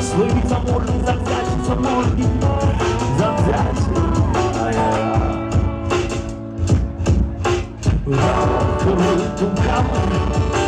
Щасливий заморний, завзять, заморний, завзять. Ура, ура, ура, ура.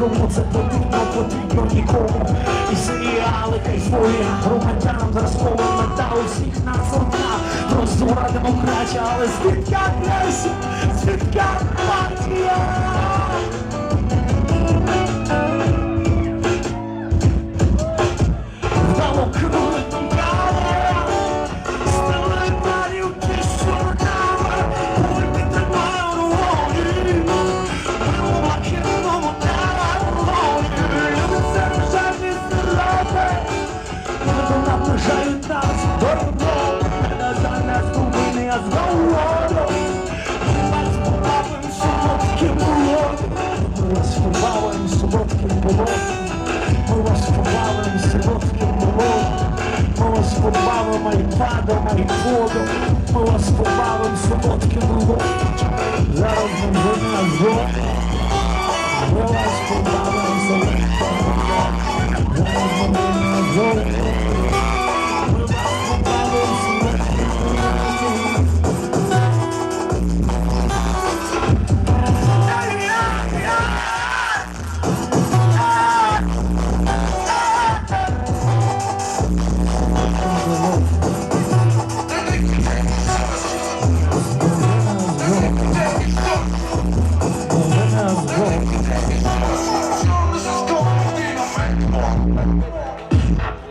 кому це потрібно, потрібно нікому. І серіали кайфує громадянам зразкова мета усіх нас одна. Прозора демократія, але звідки дитя для солодким було. Побавимо і падами, і воду, ми вас побавимо солодким лоб. Зараз ми вже на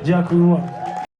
Дякую вам.